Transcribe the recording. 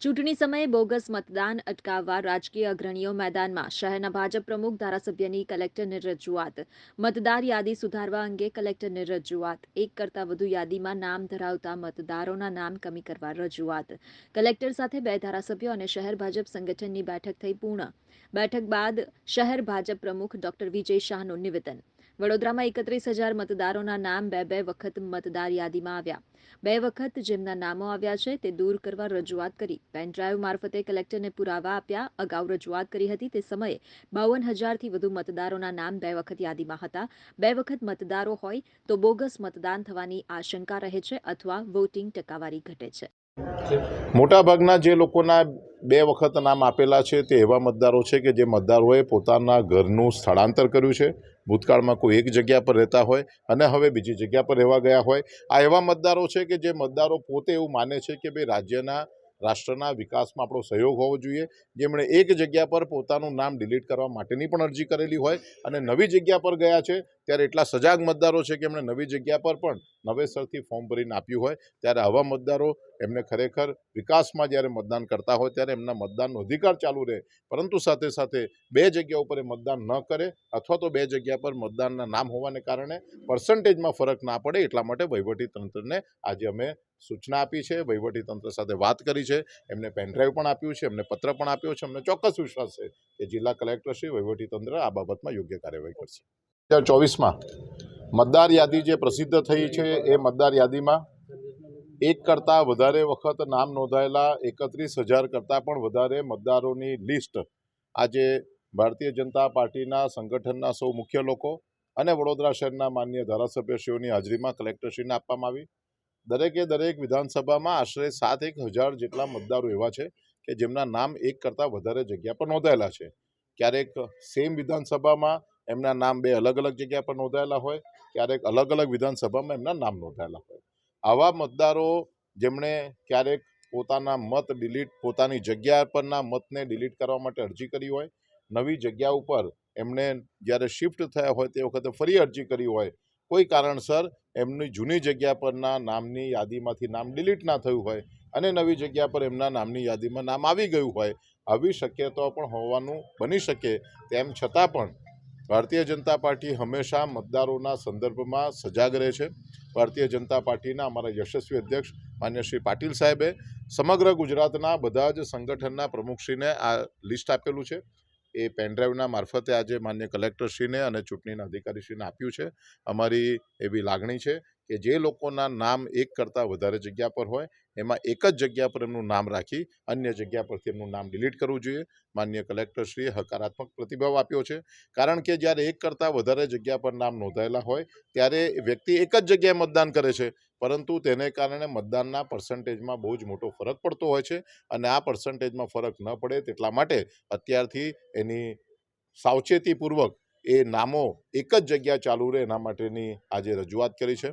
ચૂંટણી સમયે બોગસ મતદાન અટકાવવા રાજકીય અગ્રણીઓ મેદાનમાં. શહેરના ભાજપ પ્રમુખ ધારાસભ્યની કલેક્ટરને રજૂઆત. મતદાર યાદી સુધારવા અંગે કલેક્ટરને રજૂઆત. એક કરતાં વધુ યાદીમાં નામ ધરાવતા મતદારોના નામ કમી કરવા રજૂઆત. કલેક્ટર સાથે બે ધારાસભ્યો અને શહેર ભાજપ સંગઠનની બેઠક થઈ પૂર્ણ. બેઠક બાદ શહેર ભાજપ પ્રમુખ ડોક્ટર વિજય શાહનું નિવેદન. વડોદરામાં એકત્રીસ હજાર મતદારોના નામ બે બે વખત મતદાર યાદીમાં આવ્યા. બે વખત જેમના નામો આવ્યા છે, તે દૂર કરવા રજૂઆત કરી. પેનડ્રાઈવ મારફતે કલેક્ટરને પુરાવા આપ્યા. અગાઉ રજૂઆત કરી હતી તે સમયે બાવન હજારથી વધુ મતદારોના નામ બે વખત યાદીમાં હતા. બે વખત મતદારો હોય તો બોગસ મતદાન થવાની આશંકા રહે છે અથવા વોટિંગ ટકાવારી ઘટે છે. મોટાભાગના જે લોકોના બે વખત નામ આપેલા છે તે એવા મતદારો છે કે જે મતદારોએ પોતાના ઘરનું સ્થળાંતર કર્યું છે. ભૂતકાળમાં કોઈ એક જગ્યા પર રહેતા હોય અને હવે બીજી જગ્યા પર રહેવા ગયા હોય. આ એવા મતદારો છે કે જે મતદારો પોતે એવું માને છે કે ભાઈ રાજ્યના રાષ્ટ્રના વિકાસમાં આપણો સહયોગ હોવો જોઈએ. જેમણે એક જગ્યા પર પોતાનું નામ ડિલીટ કરવા માટેની પણ અરજી કરેલી હોય અને નવી જગ્યા પર ગયા છે, ત્યારે એટલા સજાગ મતદારો છે કે એમણે નવી જગ્યા પર પણ નવેસરથી ફોર્મ ભરીને આપ્યું હોય, ત્યારે આવા મતદારો એમને ખરેખર વિકાસમાં જ્યારે મતદાન કરતા હોય, ત્યારે એમના મતદાનનો અધિકાર ચાલુ રહે. પરંતુ સાથે સાથે બે જગ્યા ઉપર મતદાન ન કરે અથવા તો બે જગ્યા પર મતદાનના નામ હોવાને કારણે પર્સન્ટેજમાં ફરક ના પડે, એટલા માટે વહીવટી તંત્રને આજે અમે સૂચના આપી છે વહીવટી તંત્ર સાથે વાત કરી છે, એમને પેનડ્રાઈવ પણ આપ્યું છે, એમને પત્ર પણ આપ્યો છે અમને ચોક્કસ વિશ્વાસ છે કે જિલ્લા કલેક્ટરશ્રી વહીવટી તંત્ર આ બાબતમાં યોગ્ય કાર્યવાહી કરશે. બે હજાર ચોવીસમાં મતદાર યાદી જે પ્રસિદ્ધ થઈ છે, એ મતદાર યાદીમાં એક કરતાં વધારે વખત નામ નોંધાયેલા એકત્રીસ હજાર કરતાં પણ વધારે મતદારોની લિસ્ટ આજે ભારતીય જનતા પાર્ટીના સંગઠનના સૌ મુખ્ય લોકો અને વડોદરા શહેરના માન્ય ધારાસભ્યશ્રીઓની હાજરીમાં કલેક્ટરશ્રીને આપવામાં આવી. દરેકે દરેક વિધાનસભામાં આશરે સાત એક હજાર જેટલા મતદારો એવા છે કે જેમના નામ એક કરતાં વધારે જગ્યા પર નોંધાયેલા છે. ક્યારેક સેમ વિધાનસભામાં એમના નામ બે અલગ અલગ જગ્યા પર નોંધાયેલા હોય, ક્યારેક અલગ અલગ વિધાનસભામાં એમના નામ નોંધાયેલા હોય. આવા મતદારો જેમણે ક્યારેક પોતાના મત ડિલીટ પોતાની જગ્યા પરના મતને ડિલીટ કરવા માટે અરજી કરી હોય, નવી જગ્યા ઉપર એમણે જ્યારે શિફ્ટ થયા હોય તે વખતે ફરી અરજી કરી હોય કોઈ કારણસર એમની જૂની જગ્યા પરના નામની યાદીમાંથી નામ ડિલીટ ના થયું હોય અને નવી જગ્યા પર એમના નામની યાદીમાં નામ આવી ગયું હોય, આવી શક્યતાઓ પણ હોવાનું બની શકે. તેમ છતાં પણ ભારતીય જનતા પાર્ટી હંમેશા મતદારોના સંદર્ભમાં સજાગ રહે છે. ભારતીય જનતા પાર્ટીના અમારા યશસ્વી અધ્યક્ષ માન્ય શ્રી પાટીલ સાહેબે સમગ્ર ગુજરાતના બધા જ સંગઠનના પ્રમુખશ્રીને આ લિસ્ટ આપેલું છે. એ પેનડ્રાઈવના મારફતે આજે માન્ય કલેક્ટરશ્રીને અને ચૂંટણીના અધિકારીશ્રીને આપ્યું છે. અમારી એવી લાગણી છે કે જે લોકોના નામ એક કરતાં વધારે જગ્યા પર હોય, એમાં એક જ જગ્યા પર એમનું નામ રાખી અન્ય જગ્યા પરથી એમનું નામ ડિલીટ કરવું જોઈએ. માન્ય કલેક્ટરશ્રીએ હકારાત્મક પ્રતિભાવ આપ્યો છે. કારણ કે જ્યારે એક કરતાં વધારે જગ્યા પર નામ નોંધાયેલા હોય, ત્યારે વ્યક્તિ એક જ જગ્યાએ મતદાન કરે છે. પરંતુ તેને કારણે મતદાનના પર્સન્ટેજમાં બહુ જ મોટો ફરક પડતો હોય છે અને આ પર્સન્ટેજમાં ફરક ન પડે તેટલા માટે અત્યારથી એની સાવચેતીપૂર્વક એ નામો એક જ જગ્યા ચાલુ રહે એના માટેની આજે રજૂઆત કરી છે.